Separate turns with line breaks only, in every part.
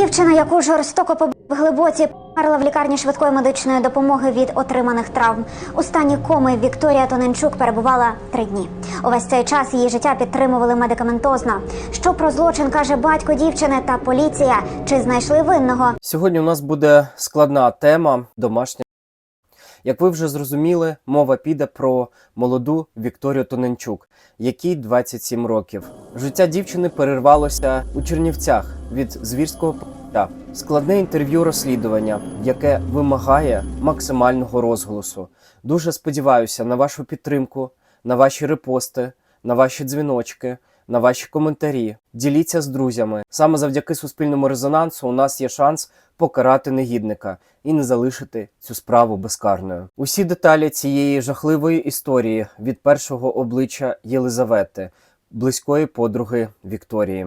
Дівчина, яку жорстоко побив глибоці, померла в лікарні швидкої медичної допомоги від отриманих травм. У стані коми Вікторія Тоненчук перебувала три дні. Увесь цей час її життя підтримували медикаментозно. Що про злочин каже батько дівчини та поліція? Чи знайшли винного?
Сьогодні у нас буде складна тема домашня. Як ви вже зрозуміли, мова піде про молоду Вікторію Тоненчук, якій 27 років. Життя дівчини перервалося у Чернівцях від звірського п***я. Складне інтерв'ю розслідування, яке вимагає максимального розголосу. Дуже сподіваюся на вашу підтримку, на ваші репости, на ваші дзвіночки, на ваші коментарі. Діліться з друзями. Саме завдяки суспільному резонансу у нас є шанс покарати негідника і не залишити цю справу безкарною. Усі деталі цієї жахливої історії від першого обличчя Єлизавети, близької подруги Вікторії.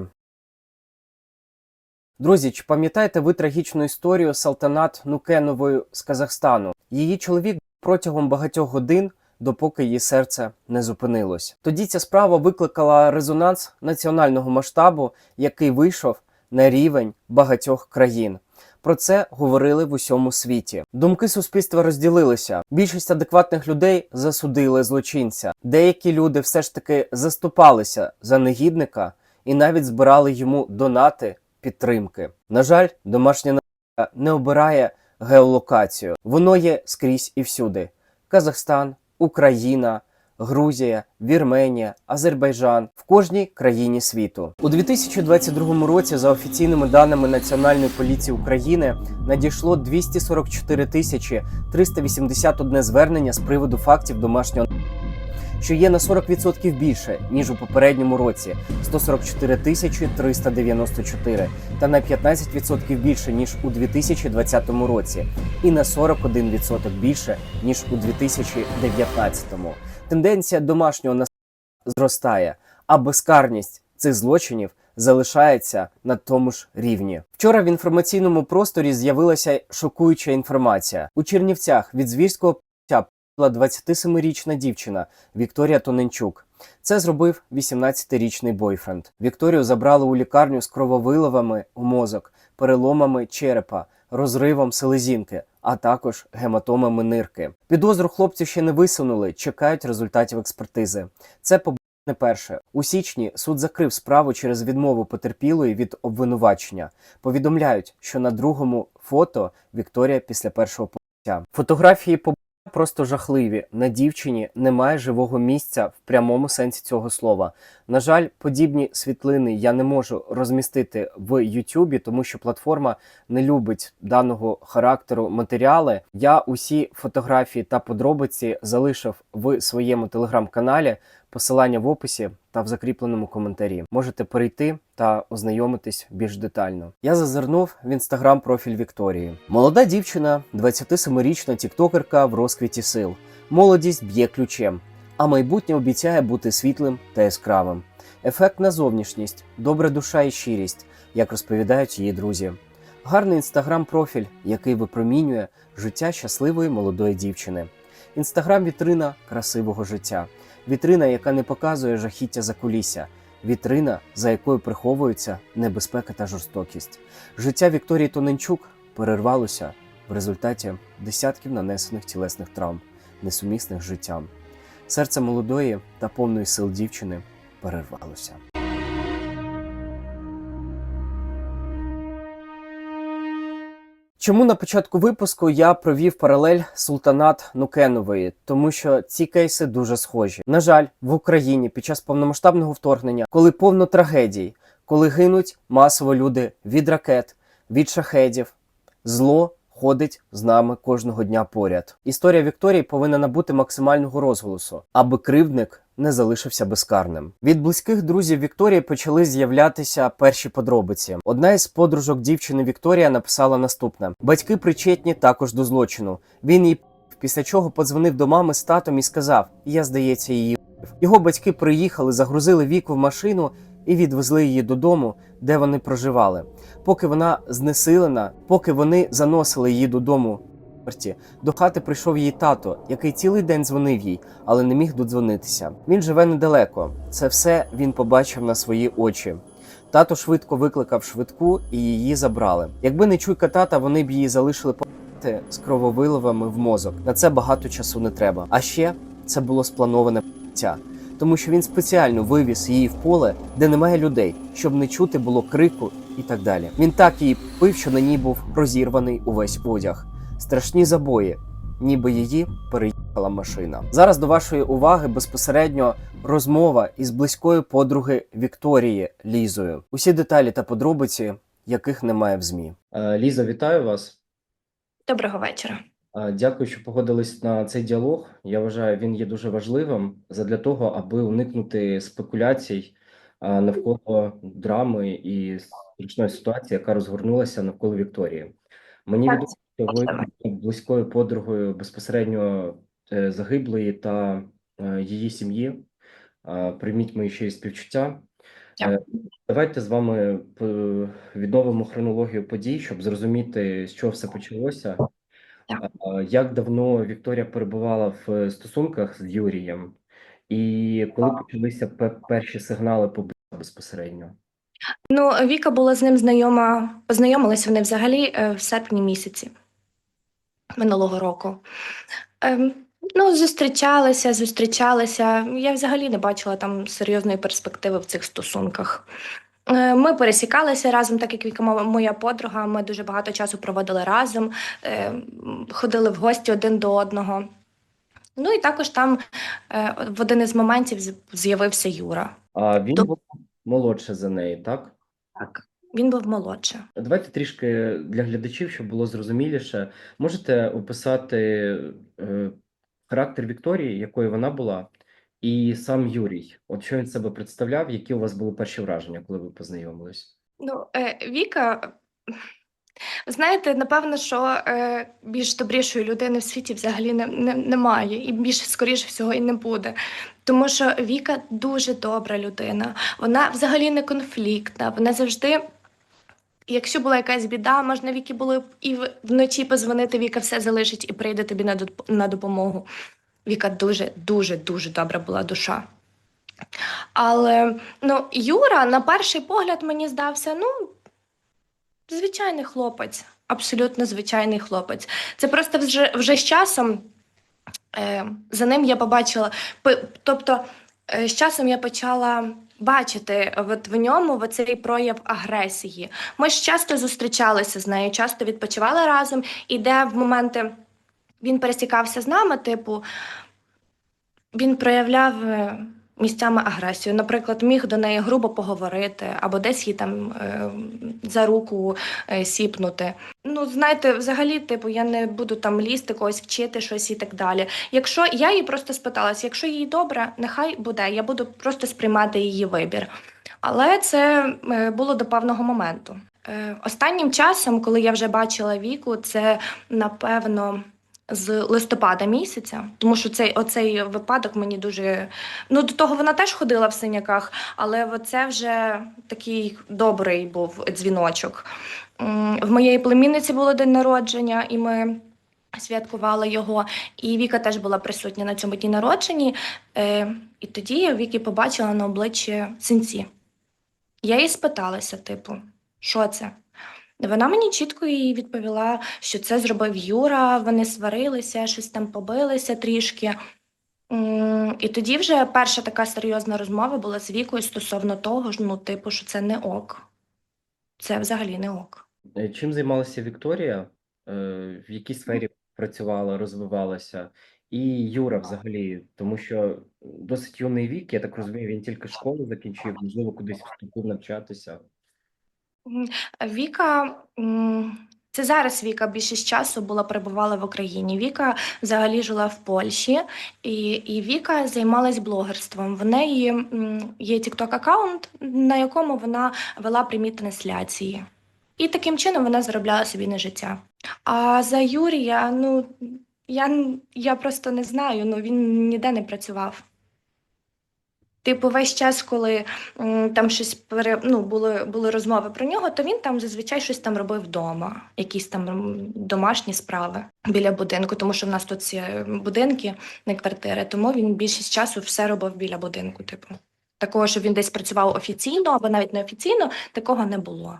Друзі, чи пам'ятаєте ви трагічну історію Салтанат Нукенової з Казахстану? Її чоловік протягом багатьох годин, допоки її серце не зупинилось. Тоді ця справа викликала резонанс національного масштабу, який вийшов на рівень багатьох країн. Про це говорили в усьому світі. Думки суспільства розділилися. Більшість адекватних людей засудили злочинця. Деякі люди все ж таки заступалися за негідника і навіть збирали йому донати підтримки. На жаль, домашня не обирає геолокацію. Воно є скрізь і всюди: Казахстан, Україна. Грузія, Вірменія, Азербайджан в кожній країні світу у 2022 році, за офіційними даними Національної поліції України, надійшло 244 тисячі 381 звернення з приводу фактів домашнього що є на 40% більше ніж у попередньому році 144 тисячі 394, та на 15% більше ніж у 2020 році, і на 41% більше ніж у 2019. Тенденція домашнього насильства зростає, а безкарність цих злочинів залишається на тому ж рівні. Вчора в інформаційному просторі з'явилася шокуюча інформація у Чернівцях від звірського 27-річна дівчина Вікторія Тоненчук. Це зробив 18-річний бойфренд. Вікторію забрали у лікарню з крововиливами у мозок, переломами черепа, розривом селезінки, а також гематомами нирки. Підозру хлопці ще не висунули, чекають результатів експертизи. Це не перше. У січні суд закрив справу через відмову потерпілої від обвинувачення. Повідомляють, що на другому фото Вікторія після першого побиття. Фотографії по просто жахливі. На дівчині немає живого місця в прямому сенсі цього слова. На жаль, подібні світлини я не можу розмістити в Ютубі, тому що платформа не любить даного характеру матеріали. Я усі фотографії та подробиці залишив в своєму телеграм-каналі. Посилання в описі та в закріпленому коментарі. Можете перейти та ознайомитись більш детально. Я зазирнув в інстаграм профіль Вікторії. Молода дівчина, 27-річна тіктокерка в розквіті сил. Молодість б'є ключем, а майбутнє обіцяє бути світлим та яскравим. Ефектна зовнішність, добра душа і щирість, як розповідають її друзі. Гарний інстаграм-профіль, який випромінює життя щасливої молодої дівчини. Інстаграм вітрина красивого життя. Вітрина, яка не показує жахіття за кулісся, вітрина, за якою приховується небезпека та жорстокість. Життя Вікторії Тоненчук перервалося в результаті десятків нанесених тілесних травм, несумісних життям. Серце молодої та повної сил дівчини перервалося. Чому на початку випуску я провів паралель Султанат Нукенової? Тому що ці кейси дуже схожі. На жаль, в Україні під час повномасштабного вторгнення, коли повно трагедій, коли гинуть масово люди від ракет, від шахедів, зло ходить з нами кожного дня поряд. Історія Вікторії повинна набути максимального розголосу, аби кривдник не залишився безкарним. Від близьких друзів Вікторії почали з'являтися перші подробиці. Одна із подружок дівчини Вікторія написала наступне: батьки причетні також до злочину. Він їй після чого подзвонив до мами з татом і сказав: Я здається, її його батьки приїхали, загрузили віку в машину. І відвезли її додому, де вони проживали. Поки вона знесилена, поки вони заносили її додому до хати прийшов її тато, який цілий день дзвонив їй, але не міг додзвонитися. Він живе недалеко. Це все він побачив на свої очі. Тато швидко викликав швидку і її забрали. Якби не чуйка тата, вони б її залишили померти з крововиливами в мозок. На це багато часу не треба. А ще це було сплановане п***ця, тому що він спеціально вивіз її в поле, де немає людей, щоб не чути було крику і так далі. Він так її пив, що на ній був розірваний увесь одяг. Страшні забої, ніби її переїхала машина. Зараз до вашої уваги безпосередньо розмова із близькою подруги Вікторії Лізою. Усі деталі та подробиці, яких немає в змі. Ліза, вітаю вас.
Доброго вечора.
Дякую, що погодились на цей діалог. Я вважаю, він є дуже важливим задля того, аби уникнути спекуляцій навколо драми і страшної ситуації, яка розгорнулася навколо Вікторії. Мені відомо, що ви близькою подругою безпосередньо е, загиблої та е, її сім'ї. Прийміть мої щирі співчуття.
Дякую.
Е, Давайте з вами відновимо хронологію подій, щоб зрозуміти, з чого все почалося.
Так.
Як давно Вікторія перебувала в стосунках з Юрієм, і коли почалися перші сигнали побиття безпосередньо?
Ну, Віка була з ним знайома, познайомились вони взагалі е, в серпні місяці минулого року. Ем, ну, зустрічалися, зустрічалися. Я взагалі не бачила там серйозної перспективи в цих стосунках. Е, Ми пересікалися разом, так як Віка моя подруга. Ми дуже багато часу проводили разом, е, ходили в гості один до одного. Ну і також там е, в один із моментів з'явився Юра.
А він
Доб-
був молодше за неї, так?
Так. Він був молодше.
Давайте трішки для глядачів, щоб було зрозуміліше. Можете описати е, характер Вікторії, якою вона була, і сам Юрій. От що він себе представляв, які у вас були перші враження, коли ви познайомились?
Ну, е, Віка, знаєте, напевно, що е, більш добрішої людини в світі взагалі не, не, немає, і більш скоріше всього і не буде. Тому що Віка дуже добра людина. Вона взагалі не конфліктна. Вона завжди. Якщо була якась біда, можна Вікі було і вночі позвонити, Віка все залишить і прийде тобі на допомогу. Віка дуже, дуже, дуже добра була душа. Але ну, Юра, на перший погляд, мені здався, ну, звичайний хлопець, абсолютно звичайний хлопець. Це просто вже, вже з часом е, за ним я побачила. Тобто, е, з часом я почала бачити от в ньому оцей прояв агресії. Ми ж часто зустрічалися з нею, часто відпочивали разом, і де в моменти він пересікався з нами, типу, він проявляв е, місцями агресію. Наприклад, міг до неї грубо поговорити, або десь її там е, за руку е, сіпнути. Ну, знаєте, взагалі, типу, я не буду там лізти, когось вчити щось і так далі. Якщо я їй просто спиталася, якщо їй добре, нехай буде, я буду просто сприймати її вибір. Але це було до певного моменту. Останнім часом, коли я вже бачила віку, це напевно з листопада місяця, тому що цей оцей випадок мені дуже. Ну, до того вона теж ходила в синяках, але це вже такий добрий був дзвіночок. В моєї племінниці було день народження, і ми святкували його. І Віка теж була присутня на цьому дні народженні. Е, і тоді я в Вікі побачила на обличчі синці. Я їй спиталася, типу, що це? Вона мені чітко їй відповіла, що це зробив Юра, вони сварилися, щось там побилися трішки. І тоді вже перша така серйозна розмова була з Вікою стосовно того, ж, ну, типу, що це не ок. Це взагалі не ок.
Е, Чим займалася Вікторія? Е, В якій сфері працювала, розвивалася? І Юра взагалі, тому що досить юний вік, я так розумію, він тільки школу закінчив, можливо, кудись вступив навчатися.
Віка, це зараз Віка більшість часу була перебувала в Україні. Віка взагалі жила в Польщі, і, і Віка займалась блогерством. В неї є TikTok аккаунт, на якому вона вела прямі трансляції. І таким чином вона заробляла собі на життя. А за Юрія, ну я, я просто не знаю, ну він ніде не працював. Типу, весь час, коли там щось пере, ну, були, були розмови про нього, то він там зазвичай щось там робив вдома, якісь там домашні справи біля будинку, тому що в нас тут ці будинки, не квартири, тому він більшість часу все робив біля будинку, типу. такого, що він десь працював офіційно або навіть неофіційно, такого не було.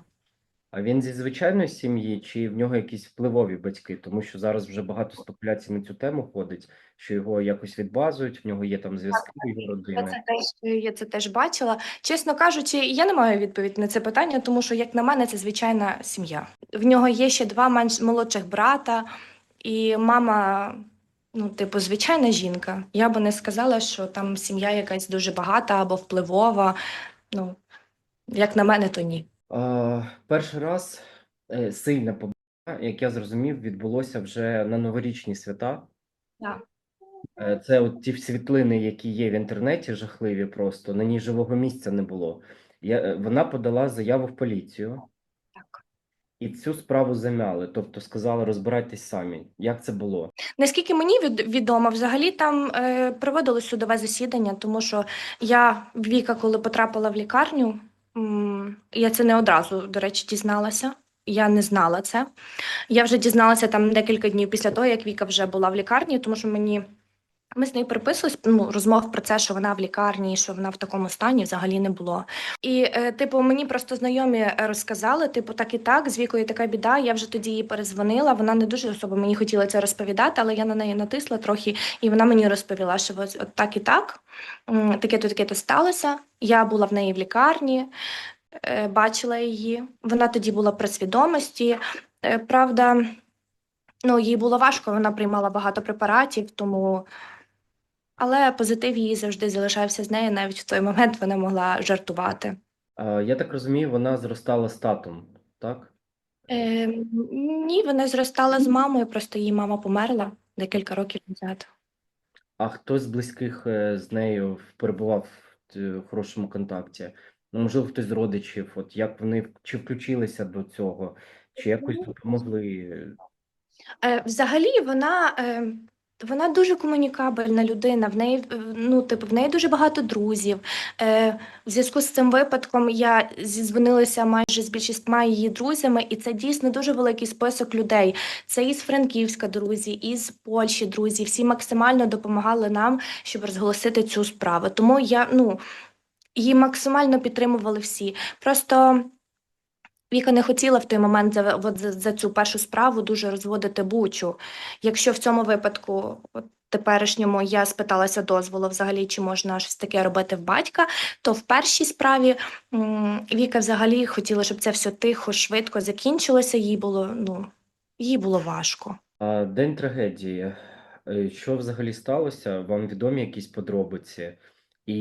А він зі звичайної сім'ї, чи в нього якісь впливові батьки? Тому що зараз вже багато спекуляцій на цю тему ходить, що його якось відбазують, в нього є там зв'язки його
Я це теж я це теж бачила. Чесно кажучи, я не маю відповідь на це питання, тому що, як на мене, це звичайна сім'я. В нього є ще два менш молодших брата, і мама, ну, типу, звичайна жінка. Я би не сказала, що там сім'я якась дуже багата або впливова. Ну, як на мене, то ні.
Перший раз е, сильне побиття, як я зрозумів, відбулося вже на новорічні свята.
Так.
Е, Це от ті світлини, які є в інтернеті, жахливі просто, на ній живого місця не було. Я, е, вона подала заяву в поліцію,
Так.
і цю справу замяли, тобто сказали, розбирайтесь самі. Як це було?
Наскільки мені від, відомо, взагалі там е, проводили судове засідання, тому що я Віка, коли потрапила в лікарню, я це не одразу, до речі, дізналася. Я не знала це. Я вже дізналася там декілька днів після того, як Віка вже була в лікарні, тому що мені ми з нею переписувались, ну, розмов про це, що вона в лікарні, що вона в такому стані взагалі не було. І, е, типу, мені просто знайомі е, розказали, типу, так і так, з вікою така біда. Я вже тоді їй перезвонила. Вона не дуже особо мені хотіла це розповідати, але я на неї натисла трохи, і вона мені розповіла, що от, от так і так, таке-то, таке-то сталося. Я була в неї в лікарні, е, бачила її. Вона тоді була при свідомості. Е, Правда, ну, їй було важко, вона приймала багато препаратів, тому. Але позитив її завжди залишався з нею. Навіть в той момент вона могла жартувати.
Я так розумію, вона зростала з татом, так?
Е, ні, вона зростала з мамою, просто її мама померла декілька років назад.
А хтось з близьких е, з нею перебував в е, хорошому контакті? Ну, можливо, хтось з родичів, от як вони чи включилися до цього, чи якось допомогли?
Е, взагалі, вона, е, вона дуже комунікабельна людина. В неї, е, ну, типу, в неї дуже багато друзів. Е, в зв'язку з цим випадком я зізвонилася майже з більшістю її друзями, і це дійсно дуже великий список людей. Це із Франківська друзі, із Польщі друзі. Всі максимально допомагали нам, щоб розголосити цю справу. Тому я, ну, її максимально підтримували всі. Просто. Віка не хотіла в той момент за, от, за, за цю першу справу дуже розводити бучу. Якщо в цьому випадку, от теперішньому, я спиталася дозволу взагалі, чи можна щось таке робити в батька, то в першій справі м, Віка взагалі хотіла, щоб це все тихо, швидко закінчилося. Їй було, ну, їй було важко.
День трагедії. Е, Що взагалі сталося? Вам відомі якісь подробиці? І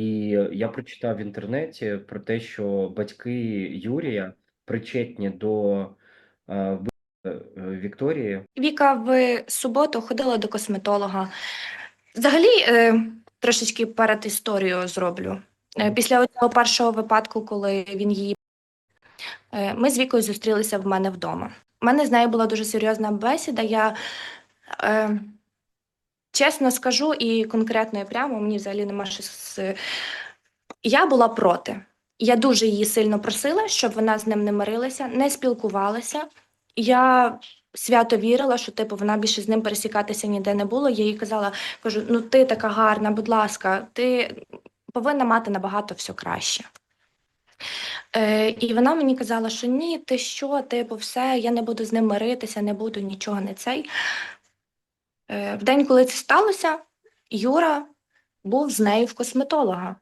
я прочитав в інтернеті про те, що батьки Юрія причетні до е, е, Вікторії.
Віка в суботу ходила до косметолога. Взагалі, е, трошечки перед історією зроблю. Е, після цього першого випадку, коли він її е, ми з Вікою зустрілися в мене вдома. У мене з нею була дуже серйозна бесіда. Я е, чесно скажу і конкретно і прямо, мені взагалі нема що з. Я була проти. Я дуже її сильно просила, щоб вона з ним не мирилася, не спілкувалася. Я свято вірила, що типу вона більше з ним пересікатися ніде не було. Я їй казала, кажу: ну ти така гарна, будь ласка, ти повинна мати набагато все краще. Е, і вона мені казала, що ні, ти що, типу, все, я не буду з ним миритися, не буду нічого не цей. Е, в день, коли це сталося, Юра був з нею в косметолога.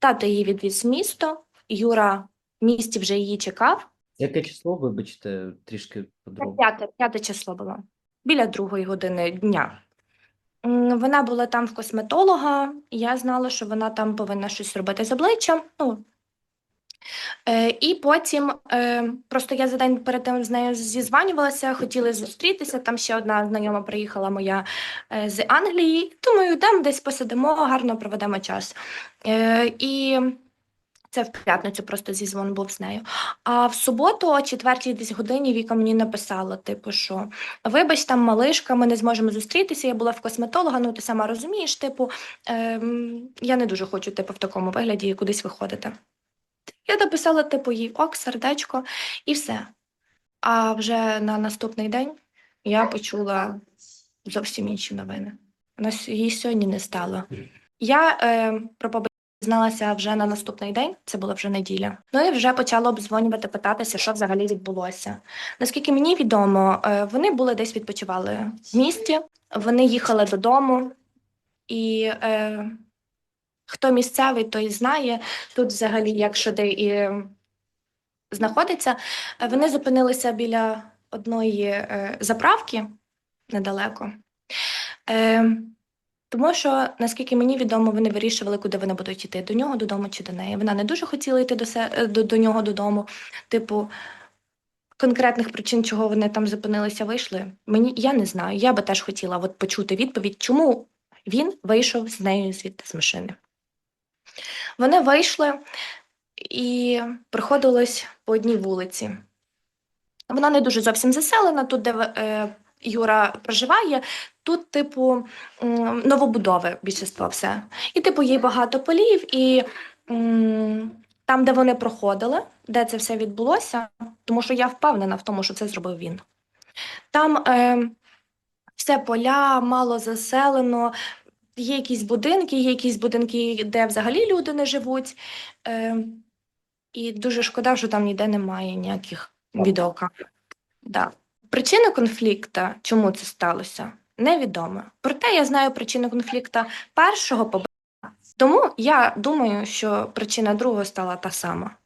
Тато її відвіз в місто, Юра в місті вже її чекав.
Яке число, вибачте, трішки подробно.
п'яте, п'яте число було. Біля другої години дня. М, Вона була там в косметолога, я знала, що вона там повинна щось робити з обличчям. Ну, е, і потім е, просто я за день перед тим з нею зізванювалася, хотіли зустрітися. Там ще одна знайома приїхала моя е, з Англії. Думаю, йдемо десь посидимо, гарно проведемо час. Е, і це в п'ятницю просто зізвон був з нею. А в суботу, о четвертій десь годині, Віка мені написала, типу, що вибач, там малишка, ми не зможемо зустрітися. Я була в косметолога, ну ти сама розумієш, типу, ем, я не дуже хочу, типу, в такому вигляді кудись виходити. Я написала, типу, їй ок, сердечко, і все. А вже на наступний день я почула зовсім інші новини. Вона с- її сьогодні не стало. Я е, про дізналася вже на наступний день, це була вже неділя. Ну і вже почала обдзвонювати, питатися, що взагалі відбулося. Наскільки мені відомо, е, вони були десь відпочивали в місті, вони їхали додому, і е, хто місцевий, той знає. Тут взагалі, якщо де і знаходиться, вони зупинилися біля одної е, заправки недалеко. Е, тому що, наскільки мені відомо, вони вирішували, куди вони будуть йти, до нього додому чи до неї. Вона не дуже хотіла йти до, се- е, до, до нього додому. Типу, конкретних причин, чого вони там зупинилися, вийшли. Мені я не знаю. Я би теж хотіла от почути відповідь, чому він вийшов з нею звідти з машини. Вони вийшли і приходилось по одній вулиці. Вона не дуже зовсім заселена, тут, де е, Юра проживає, тут, типу, новобудови більшість все. І, типу, є багато полів, і м, там, де вони проходили, де це все відбулося, тому що я впевнена в тому, що це зробив він. Там е, все поля, мало заселено, є якісь будинки, є якісь будинки, де взагалі люди не живуть. Е, і дуже шкода, що там ніде немає ніяких відеокамер. Да. Причина конфлікту, чому це сталося, невідомо. Проте я знаю причину конфлікту першого побиття. Тому я думаю, що причина другого стала та сама.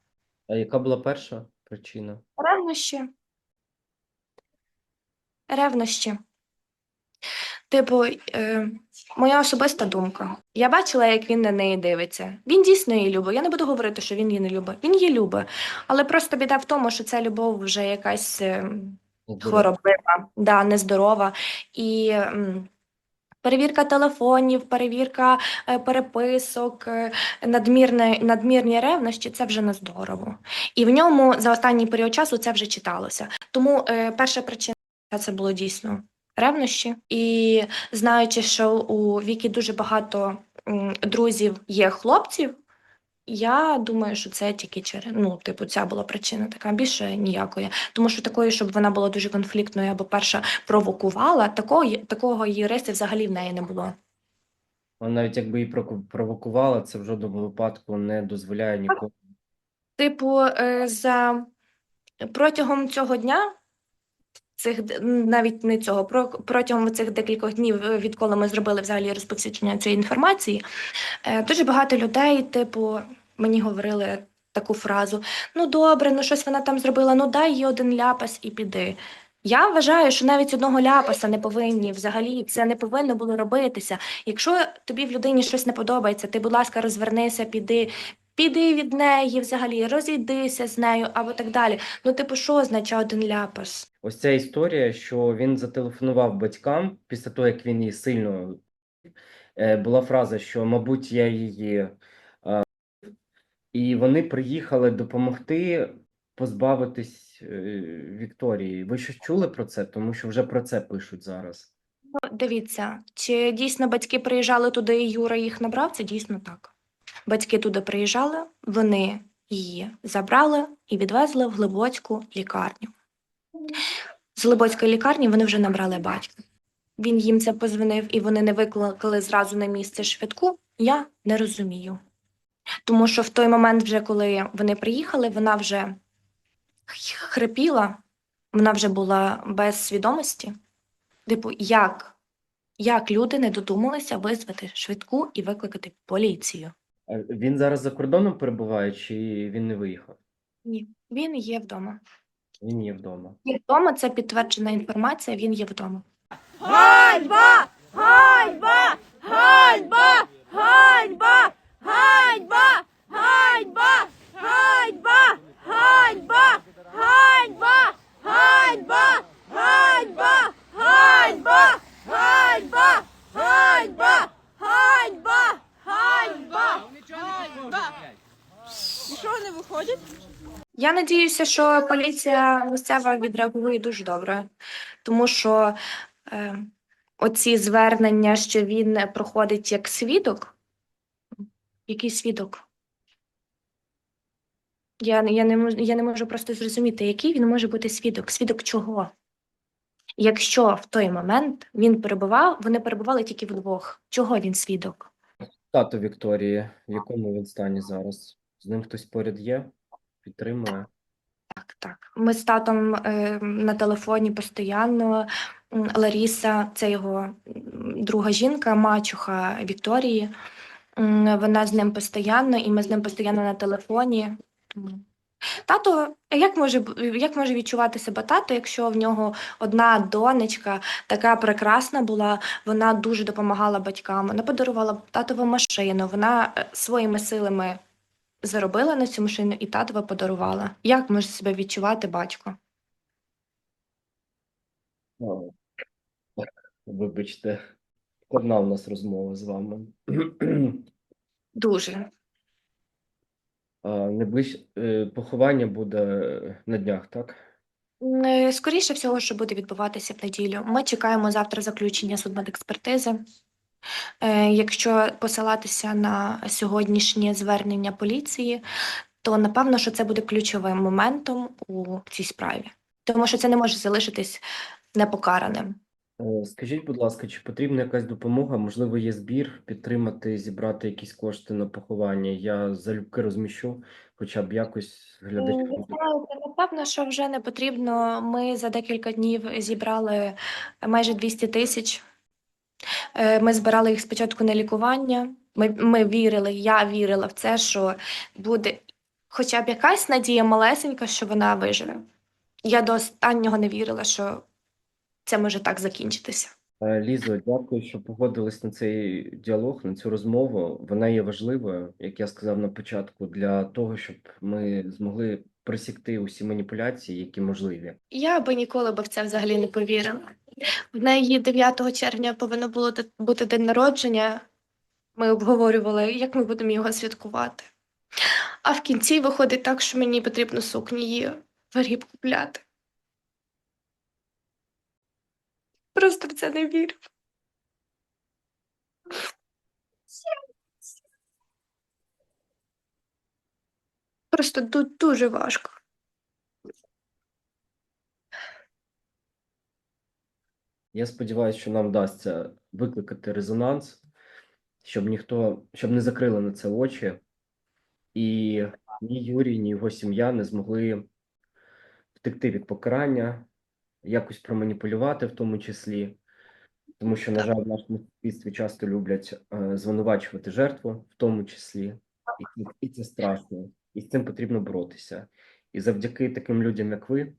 А яка була перша причина?
Ревнощі. Ревнощі. Типу, е, моя особиста думка. Я бачила, як він на неї дивиться. Він дійсно її любить. Я не буду говорити, що він її не любить. Він її любить. Але просто біда в тому, що ця любов вже якась е, хвороблива, да, нездорова. І м, перевірка телефонів, перевірка е, переписок, е, надмірне, надмірні ревнощі це вже нездорово. І в ньому за останній період часу це вже читалося. Тому е, перша причина це було дійсно ревнощі. І знаючи, що у Вікі дуже багато друзів є хлопців. Я думаю, що це тільки через ну, типу, ця була причина така більше ніякої. Тому що такої, щоб вона була дуже конфліктною або перша провокувала, такого, такого її риси взагалі в неї не було.
Вона навіть якби її провокувала, це в жодному випадку не дозволяє нікому.
Типу, е, за протягом цього дня, цих навіть не цього, про, протягом цих декількох днів, е, відколи ми зробили взагалі розповсюдження цієї інформації, е, дуже багато людей, типу, мені говорили таку фразу: ну добре, ну щось вона там зробила, ну дай їй один ляпас і піди. Я вважаю, що навіть одного ляпаса не повинні взагалі це не повинно було робитися. Якщо тобі в людині щось не подобається, ти, будь ласка, розвернися, піди, піди від неї взагалі, розійдися з нею або так далі. Ну, типу, що означає один ляпас?
Ось ця історія, що він зателефонував батькам після того, як він її сильно е, була фраза, що, мабуть, я її. е, І вони приїхали допомогти позбавитись е, Вікторії. Ви щось чули про це? Тому що вже про це пишуть зараз.
Ну, дивіться, чи дійсно батьки приїжджали туди, і Юра їх набрав? Це дійсно так. Батьки туди приїжджали, вони її забрали і відвезли в Глибоцьку лікарню. З Глибоцької лікарні вони вже набрали батька. Він їм це позвонив, і вони не викликали зразу на місце швидку. Я не розумію. Тому що в той момент, вже коли вони приїхали, вона вже хрипіла, вона вже була без свідомості. Типу, як? Як люди не додумалися визвати швидку і викликати поліцію?
А Він зараз за кордоном перебуває, чи він не виїхав?
Ні, він є вдома.
Він є вдома.
Є вдома, це підтверджена інформація, він є вдома.
Ганьба! Ганьба! Ганьба! Ганьба! Ганьба! Ганьба! Ганьба! Ганьба! Ганьба! Ганьба! Ганьба! Ганьба! Ганьба! Ганьба! Ганьба! Ганьба! І що вони виходять?
Я надіюся, що поліція місцева відреагує дуже добре, тому що е, оці звернення, що він проходить як свідок, який свідок? Я, я, не можу, я не можу просто зрозуміти, який він може бути свідок. Свідок чого? Якщо в той момент він перебував, вони перебували тільки вдвох. Чого він свідок?
Тато Вікторії, в якому він стані зараз? З ним хтось поряд є? Підтримує?
Так, так. Ми з татом е, на телефоні постійно. Ларіса, це його друга жінка, мачуха Вікторії. Вона з ним постійно, і ми з ним постійно на телефоні. Тато, як може, як може відчувати себе тато, якщо в нього одна донечка така прекрасна була, вона дуже допомагала батькам, вона подарувала татову машину, вона е, своїми силами заробила на цю машину і татова подарувала. Як може себе відчувати батько?
О, Вибачте, складна у нас розмова з вами.
Дуже.
А, е, поховання буде на днях, так?
Е, Скоріше всього, що буде відбуватися в неділю. Ми чекаємо завтра заключення судмедекспертизи. Е, Якщо посилатися на сьогоднішнє звернення поліції, то напевно, що це буде ключовим моментом у цій справі, тому що це не може залишитись непокараним.
Е, Скажіть, будь ласка, чи потрібна якась допомога? Можливо, є збір підтримати, зібрати якісь кошти на поховання? Я залюбки розміщу, хоча б якось глядачам.
Напевно, що вже не потрібно. Ми за декілька днів зібрали майже 200 тисяч. Е, Ми збирали їх спочатку на лікування. Ми, ми вірили, я вірила в це, що буде хоча б якась надія малесенька, що вона виживе. Я до останнього не вірила, що це може так закінчитися.
Е, Лізо, дякую, що погодились на цей діалог, на цю розмову. Вона є важливою, як я сказав на початку, для того, щоб ми змогли пресікти усі маніпуляції, які можливі.
Я би ніколи би в це взагалі не повірила. В неї 9 червня повинно було бути день народження. Ми обговорювали, як ми будемо його святкувати. А в кінці виходить так, що мені потрібно сукні її в гріб купляти. Просто в це не вірю. Просто тут дуже важко.
Я сподіваюся, що нам вдасться викликати резонанс, щоб ніхто, щоб не закрили на це очі, і ні Юрій, ні його сім'я не змогли втекти від покарання, якось проманіпулювати в тому числі, тому що, на жаль, в нашому суспільстві часто люблять е, звинувачувати жертву в тому числі, і, це- і це страшно, і з цим потрібно боротися. І завдяки таким людям, як ви,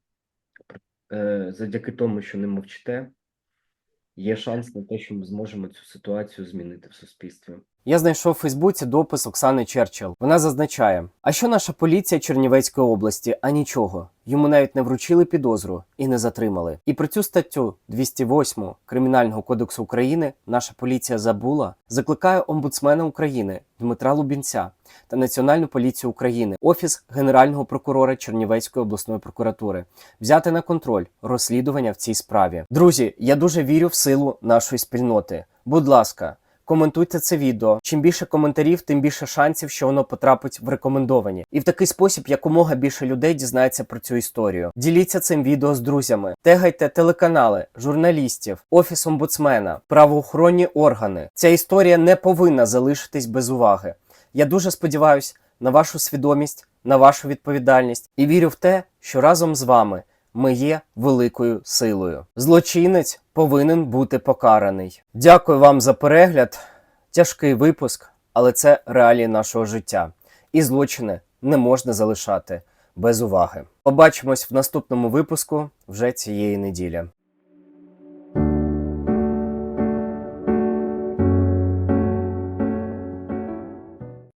е, завдяки тому, що не мовчите, є шанс на те, що ми зможемо цю ситуацію змінити в суспільстві. Я знайшов у Фейсбуці допис Оксани Черчил. Вона зазначає: а що наша поліція Чернівецької області? А нічого. Йому навіть не вручили підозру і не затримали. І про цю статтю 208 Кримінального кодексу України наша поліція забула. Закликає омбудсмена України Дмитра Лубінця та Національну поліцію України, Офіс Генерального прокурора Чернівецької обласної прокуратури взяти на контроль розслідування в цій справі. Друзі, я дуже вірю в силу нашої спільноти. Будь ласка. Коментуйте це відео. Чим більше коментарів, тим більше шансів, що воно потрапить в рекомендовані. І в такий спосіб якомога більше людей дізнається про цю історію. Діліться цим відео з друзями, тегайте телеканали, журналістів, офіс омбудсмена, правоохоронні органи. Ця історія не повинна залишитись без уваги. Я дуже сподіваюся на вашу свідомість, на вашу відповідальність і вірю в те, що разом з вами ми є великою силою. Злочинець повинен бути покараний. Дякую вам за перегляд. Тяжкий випуск, але це реалії нашого життя. І злочини не можна залишати без уваги. Побачимось в наступному випуску вже цієї неділі.